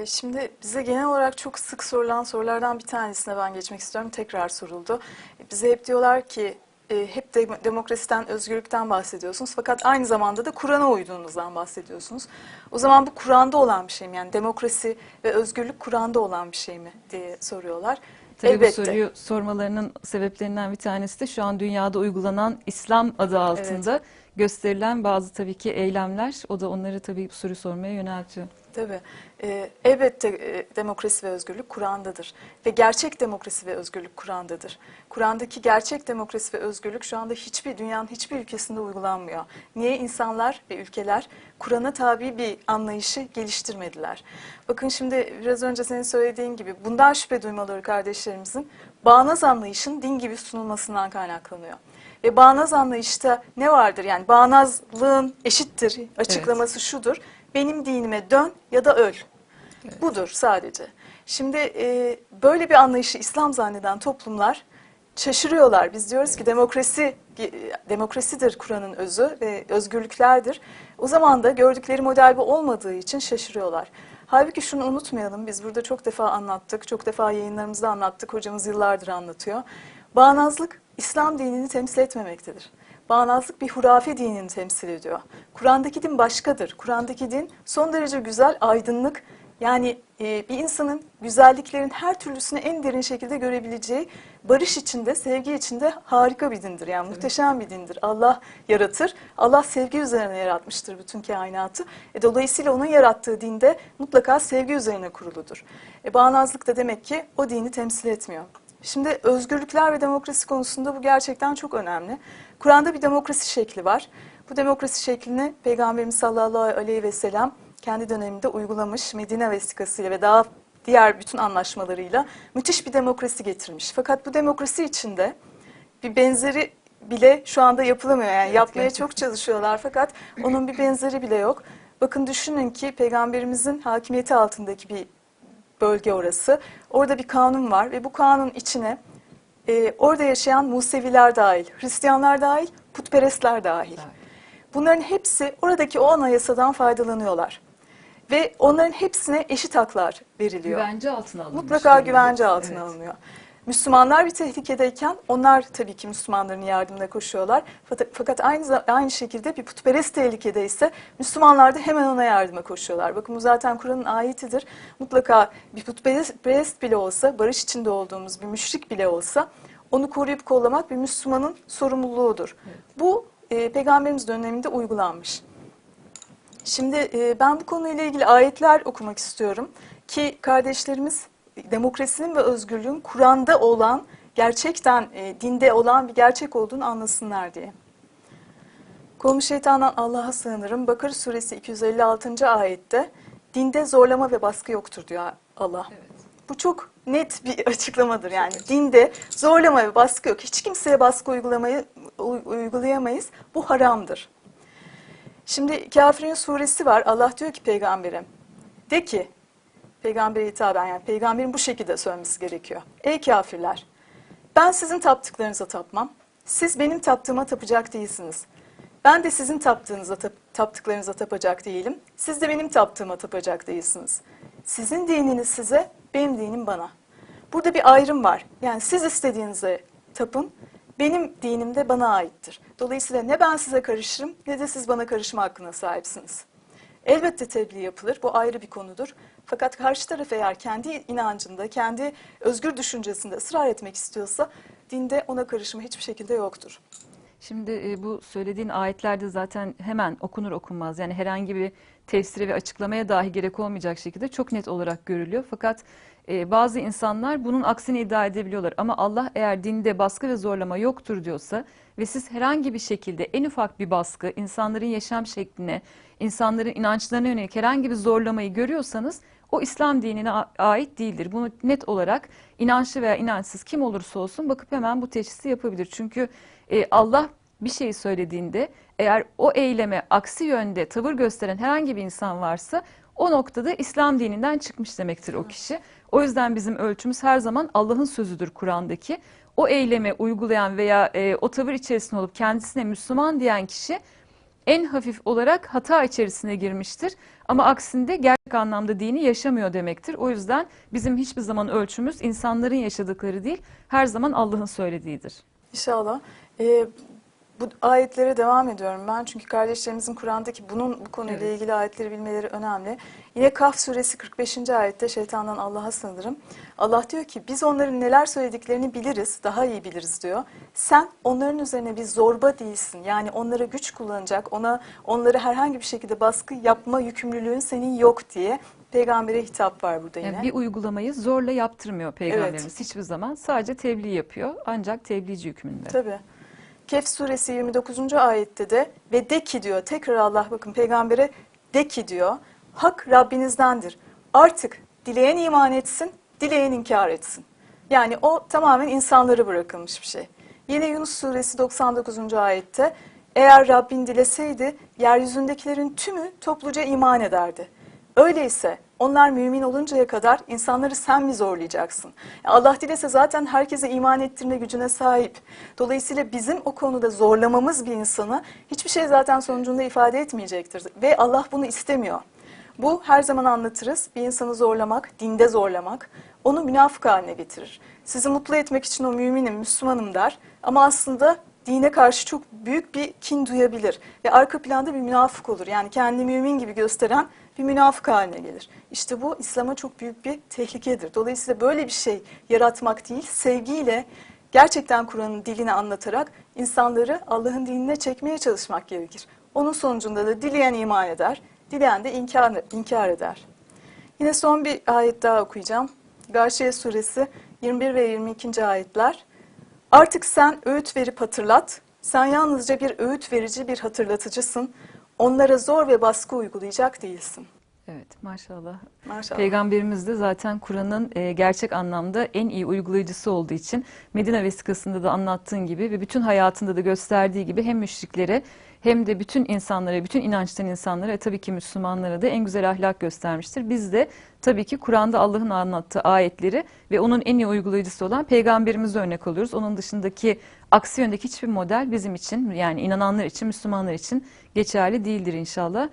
Ee, şimdi bize genel olarak çok sık sorulan sorulardan bir tanesine ben geçmek istiyorum. Tekrar soruldu. Bize hep diyorlar ki e, hep de, demokrasiden, özgürlükten bahsediyorsunuz. Fakat aynı zamanda da Kur'an'a uyduğunuzdan bahsediyorsunuz. O zaman bu Kur'an'da olan bir şey mi? Yani demokrasi ve özgürlük Kur'an'da olan bir şey mi diye soruyorlar. Tabii bu soruyu sormalarının sebeplerinden bir tanesi de şu an dünyada uygulanan İslam adı altında gösterilen bazı tabii ki eylemler. O da onları tabii bu soruyu sormaya yöneltiyor. Tabii. Ee, elbette e, demokrasi ve özgürlük Kur'an'dadır. Ve gerçek demokrasi ve özgürlük Kur'an'dadır. Kur'an'daki gerçek demokrasi ve özgürlük şu anda hiçbir dünyanın hiçbir ülkesinde uygulanmıyor. Niye insanlar ve ülkeler Kur'an'a tabi bir anlayışı geliştirmediler? Bakın şimdi biraz önce senin söylediğin gibi bundan şüphe duymaları kardeşlerimizin bağnaz anlayışın din gibi sunulmasından kaynaklanıyor. Ve bağnaz anlayışta ne vardır? Yani bağnazlığın eşittir açıklaması şudur. Benim dinime dön ya da öl. Budur sadece. Şimdi e, böyle bir anlayışı İslam zanneden toplumlar şaşırıyorlar. Biz diyoruz ki demokrasi e, demokrasidir Kur'an'ın özü ve özgürlüklerdir. O zaman da gördükleri model bu olmadığı için şaşırıyorlar. Halbuki şunu unutmayalım. Biz burada çok defa anlattık. Çok defa yayınlarımızda anlattık. Hocamız yıllardır anlatıyor. Bağnazlık İslam dinini temsil etmemektedir. Bağnazlık bir hurafe dinini temsil ediyor. Kur'an'daki din başkadır. Kur'an'daki din son derece güzel, aydınlık. Yani e, bir insanın güzelliklerin her türlüsünü en derin şekilde görebileceği, barış içinde, sevgi içinde harika bir dindir. Yani muhteşem bir dindir. Allah yaratır. Allah sevgi üzerine yaratmıştır bütün kainatı. E, dolayısıyla onun yarattığı dinde mutlaka sevgi üzerine kuruludur. E, bağnazlık da demek ki o dini temsil etmiyor. Şimdi özgürlükler ve demokrasi konusunda bu gerçekten çok önemli. Kur'an'da bir demokrasi şekli var. Bu demokrasi şeklini Peygamberimiz sallallahu aleyhi ve sellem kendi döneminde uygulamış Medine vesikasıyla ve daha diğer bütün anlaşmalarıyla müthiş bir demokrasi getirmiş. Fakat bu demokrasi içinde bir benzeri bile şu anda yapılamıyor. Yani Evet, yapmaya gerçekten. çok çalışıyorlar fakat onun bir benzeri bile yok. Bakın düşünün ki peygamberimizin hakimiyeti altındaki bir bölge orası. Orada bir kanun var ve bu kanun içine e, orada yaşayan Museviler dahil, Hristiyanlar dahil, putperestler dahil. Bunların hepsi oradaki o anayasadan faydalanıyorlar. Ve onların hepsine eşit haklar veriliyor. Güvence altına alınmış. Mutlaka güvence altına Evet. alınıyor. Müslümanlar bir tehlikedeyken onlar tabii ki Müslümanların yardımına koşuyorlar. Fakat, aynı aynı şekilde bir putperest tehlikedeyse Müslümanlar da hemen ona yardıma koşuyorlar. Bakın bu zaten Kur'an'ın ayetidir. Mutlaka bir putperest bile olsa, barış içinde olduğumuz bir müşrik bile olsa onu koruyup kollamak bir Müslümanın sorumluluğudur. Bu e, Peygamberimiz döneminde uygulanmış. Şimdi e, ben bu konuyla ilgili ayetler okumak istiyorum ki kardeşlerimiz demokrasinin ve özgürlüğün Kur'an'da olan, gerçekten e, dinde olan bir gerçek olduğunu anlasınlar diye. Kolumu şeytandan Allah'a sığınırım. Bakara suresi 256. ayette dinde zorlama ve baskı yoktur diyor Allah. Bu çok net bir açıklamadır yani. Dinde zorlama ve baskı yok. Hiç kimseye baskı uygulamayı uy- uygulayamayız. Bu haramdır. Şimdi Kafirin suresi var. Allah diyor ki peygambere, de ki, peygambere hitaben yani peygamberin bu şekilde söylemesi gerekiyor. Ey kafirler, ben sizin taptıklarınıza tapmam. Siz benim taptığıma tapacak değilsiniz. Ben de sizin taptığınıza tap- taptıklarınıza tapacak değilim. Siz de benim taptığıma tapacak değilsiniz. Sizin dininiz size, benim dinim bana. Burada bir ayrım var. Yani siz istediğinize tapın, benim dinim de bana aittir. Dolayısıyla ne ben size karışırım ne de siz bana karışma hakkına sahipsiniz. Elbette tebliğ yapılır, bu ayrı bir konudur. Fakat karşı taraf eğer kendi inancında, kendi özgür düşüncesinde ısrar etmek istiyorsa dinde ona karışma hiçbir şekilde yoktur. Şimdi e, bu söylediğin ayetlerde zaten hemen okunur okunmaz yani herhangi bir tefsire ve açıklamaya dahi gerek olmayacak şekilde çok net olarak görülüyor. Fakat e, bazı insanlar bunun aksini iddia edebiliyorlar. Ama Allah eğer dinde baskı ve zorlama yoktur diyorsa ve siz herhangi bir şekilde en ufak bir baskı, insanların yaşam şekline, insanların inançlarına yönelik herhangi bir zorlamayı görüyorsanız o İslam dinine ait değildir. Bunu net olarak inançlı veya inançsız kim olursa olsun bakıp hemen bu teşhisi yapabilir. Çünkü e, Allah bir şeyi söylediğinde eğer o eyleme aksi yönde tavır gösteren herhangi bir insan varsa o noktada İslam dininden çıkmış demektir o kişi. O yüzden bizim ölçümüz her zaman Allah'ın sözüdür Kur'an'daki. O eyleme uygulayan veya e, o tavır içerisinde olup kendisine Müslüman diyen kişi en hafif olarak hata içerisine girmiştir. Ama aksinde gerçek anlamda dini yaşamıyor demektir. O yüzden bizim hiçbir zaman ölçümüz insanların yaşadıkları değil, her zaman Allah'ın söylediğidir. İnşallah. Ee, bu ayetlere devam ediyorum ben çünkü kardeşlerimizin Kur'an'daki bunun bu konuyla Evet. ilgili ayetleri bilmeleri önemli. Yine Kaf suresi 45. ayette şeytandan Allah'a sığınırım. Allah diyor ki biz onların neler söylediklerini biliriz, daha iyi biliriz diyor. Sen onların üzerine bir zorba değilsin. Yani onlara güç kullanacak, ona onları herhangi bir şekilde baskı yapma yükümlülüğün senin yok diye peygambere hitap var burada yine. Yani bir uygulamayı zorla yaptırmıyor peygamberimiz hiçbir zaman. Sadece tebliğ yapıyor ancak tebliğci hükmünde. Tabii. Kehf suresi 29. ayette de ve de ki diyor tekrar Allah bakın peygambere de ki diyor hak Rabbinizdendir. Artık dileyen iman etsin, dileyen inkar etsin. Yani o tamamen insanlara bırakılmış bir şey. Yine Yunus suresi 99. ayette eğer Rabbin dileseydi yeryüzündekilerin tümü topluca iman ederdi. Öyleyse onlar mümin oluncaya kadar insanları sen mi zorlayacaksın? Allah dilese zaten herkese iman ettirme gücüne sahip. Dolayısıyla bizim o konuda zorlamamız bir insanı hiçbir şey zaten sonucunda ifade etmeyecektir. Ve Allah bunu istemiyor. Bu her zaman anlatırız. Bir insanı zorlamak, dinde zorlamak onu münafık haline getirir. Sizi mutlu etmek için o müminim, Müslümanım der. Ama aslında dine karşı çok büyük bir kin duyabilir. Ve arka planda bir münafık olur. Yani kendi mümin gibi gösteren bir münafık haline gelir. İşte bu İslam'a çok büyük bir tehlikedir. Dolayısıyla böyle bir şey yaratmak değil, sevgiyle gerçekten Kur'an'ın dilini anlatarak insanları Allah'ın dinine çekmeye çalışmak gerekir. Onun sonucunda da dileyen iman eder, dileyen de inkar, inkar eder. Yine son bir ayet daha okuyacağım. Gâşiye suresi 21 ve 22. ayetler. Artık sen öğüt verip hatırlat. Sen yalnızca bir öğüt verici bir hatırlatıcısın. Onlara zor ve baskı uygulayacak değilsin. Evet maşallah. Maşallah. Peygamberimiz de zaten Kur'an'ın e, gerçek anlamda en iyi uygulayıcısı olduğu için Medine vesikasında da anlattığın gibi ve bütün hayatında da gösterdiği gibi hem müşriklere hem de bütün insanlara, bütün inançtan insanlara, e, tabii ki Müslümanlara da en güzel ahlak göstermiştir. Biz de tabii ki Kur'an'da Allah'ın anlattığı ayetleri ve onun en iyi uygulayıcısı olan peygamberimize örnek oluyoruz. Onun dışındaki aksi yöndeki hiçbir model bizim için yani inananlar için, Müslümanlar için geçerli değildir inşallah.